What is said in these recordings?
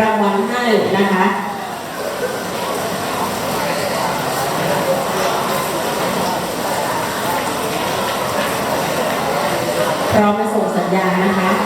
รางวัลให้นะคะพร้อมมาส่งสัญญาณนะคะ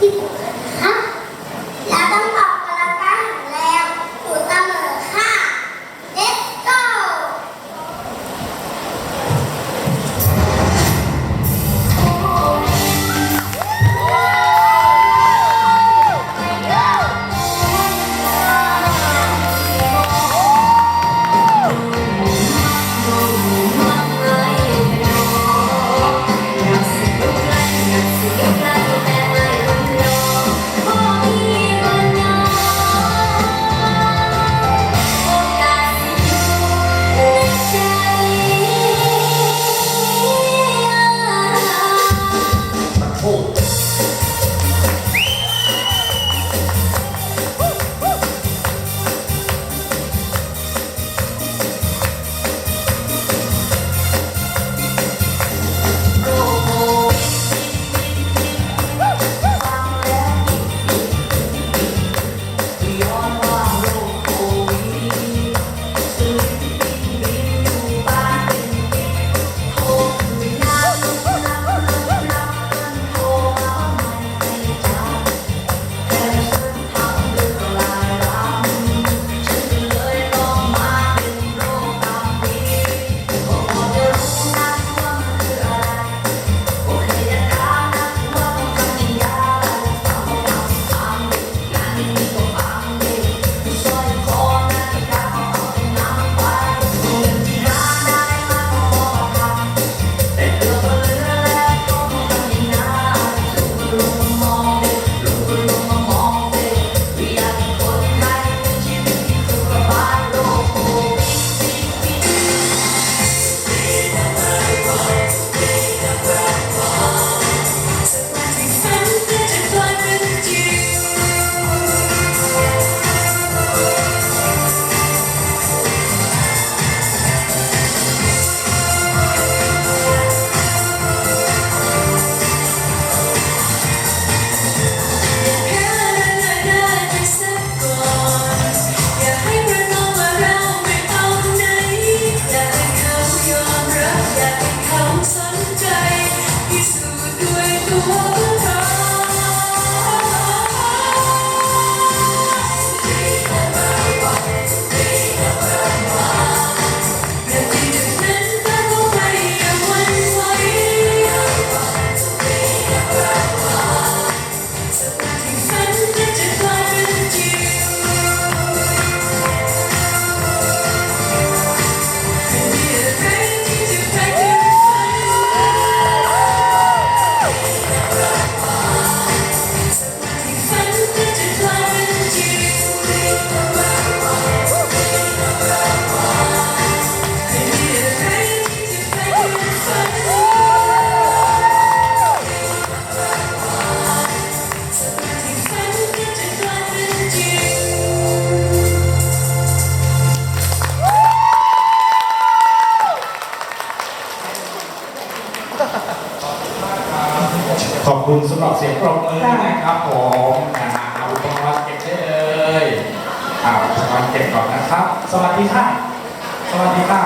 Thank you. เสียงปรบมือนะครับผมนะฮะเอาอุปกรณ์เก็บได้เลยเอาอุปกรณ์เก็บก่อนนะครับ สวัสดีค่ะ สวัสดีค่ะ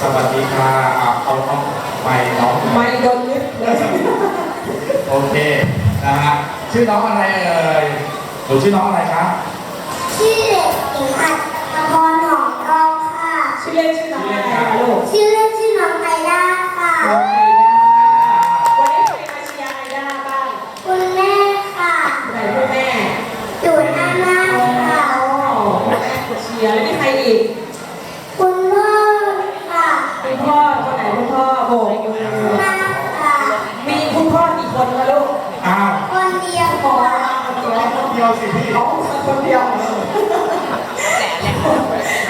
สวัสดีค่ะเอาเอาเอาไมค์น้องไม่โดนยึดเลยโอเคนะฮะชื่อน้องอะไรเอ่ยหนูชื่อน้องอะไรครับชื่อเด็กหญิงอัตพรหอมทองค่ะชื่อเล่นชื่อน้องอะไรคะลูกชื่อเล่นชื่อน้องไอด้าค่ะ น้องไอด้าวันนี้ใครมาเชียร์ไอด้าบ้าง คุณแม่ค่ะ ไหนพ่อแม่ อยู่หน้าหน้าค่ะ อ๋อพ่อแม่ เชียร์แล้วมีใครอีกคุณพ่อค่ะคุณพ่อคนไหนคุณพ่อโบกมือหน้าค่ะมีคุณพ่อกี่คนคะลูกอ้าวคนเดียวพ่อค่ะคนเดียวคนเดียวสิพี่น้องคนเดียว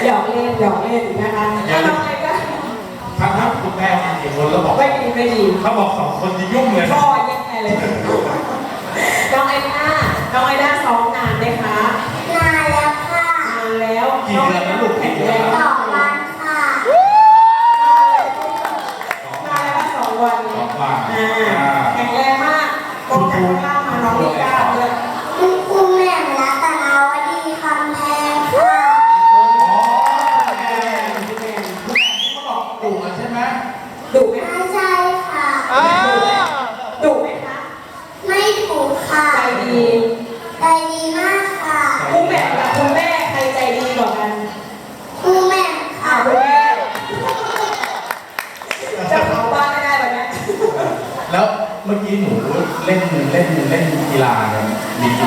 หยอกเล่นหยอกเล่นนะคะแล้วน้องไอด้าถ้าถ้าคุณแม่มีกี่คนแล้วบอกไม่ดีไม่ดีเขาบอกสองคนจะยุ่งเลยพ่อยังไงเลยน้องไอด้าน้องไอด้าซ้อมนานไห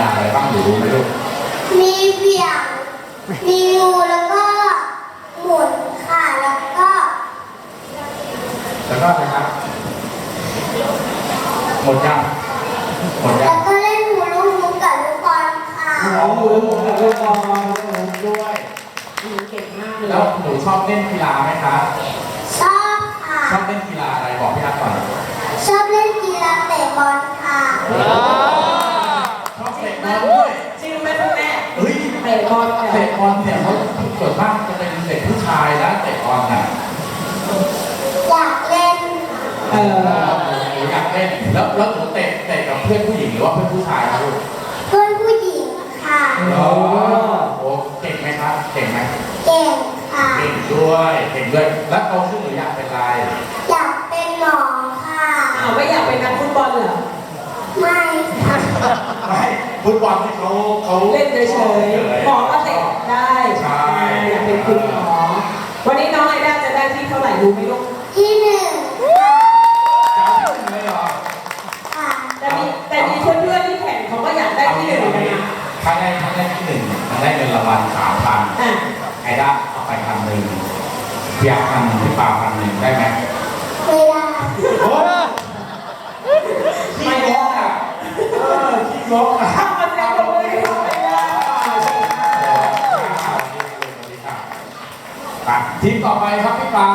อย่ไรบ้างหนูรู้ไหมลูกมีเบี่ยง มีงูแล้วก็หมุนค่ะแล้วก็แล้วก็อะไรครับหมดยังหมดยัแล้วก็เล่นหมูลูกหมูกับลูกบอลค่ะหนูรู้หนูลูกบอลหนูด้วย หนูเก่งมากเลยแล้วหนูชอบเล่นกีฬาไหมคะชอบค่ะชอบเล่นกีฬาอะไรบอกพี่อาร์ก่อนชอบเล่นกีฬาเตะบอลค่ะ เหรอเตะบอลเนี่ยเขาส่วนมากจะเป็นเด็กผู้ชายนะเตะบอลน่ะอยากเล่นเออหนูอยากเล่นแล้วแล้วหนูเตะเตะกับเพื่อนผู้หญิงหรือว่าเพื่อนผู้ชายครับลูกเพื่อนผู้หญิงค่ะอ๋อโอ้เก่งไหมครับเก่งไหมเก่งค่ะเก่งด้วยเก่งด้วยแล้วโตขึ้นหนูอยากเป็นอะไรอยากเป็นหมอค่ะอ้าวไม่อยากเป็นนักฟุตบอลเหรอไม่ค่ะไม่ ฟุตบอลที่เขาเขาเล่นเฉยๆหมอก็เตะได้ใช่อยากเป็นคุณหมอ วันนี้น้องไอด้าจะได้ที่เท่าไหร่รู้ไหมลูกที่หนึ่งจะเอาที่หนึ่งเลยเหรอค่ะแต่มีแต่มีเพื่อนๆที่แข่งเขาก็อยากได้ที่หนึ่งเหมือนกันนะถ้าได้ถ้าได้ที่หนึ่งมันได้เงินรางวัลสามพันอะไอ้ด้าเอาไปพันหนึ่งพี่อาร์ตพันหนึ่งพี่ปาพันหนึ่งได้ไหมไม่ได้โอ้ขี้งกอะ เอกอะถ้ามันจะลงเลยเขาไม่ได้อะทีมต่อไปครับพี่ปลา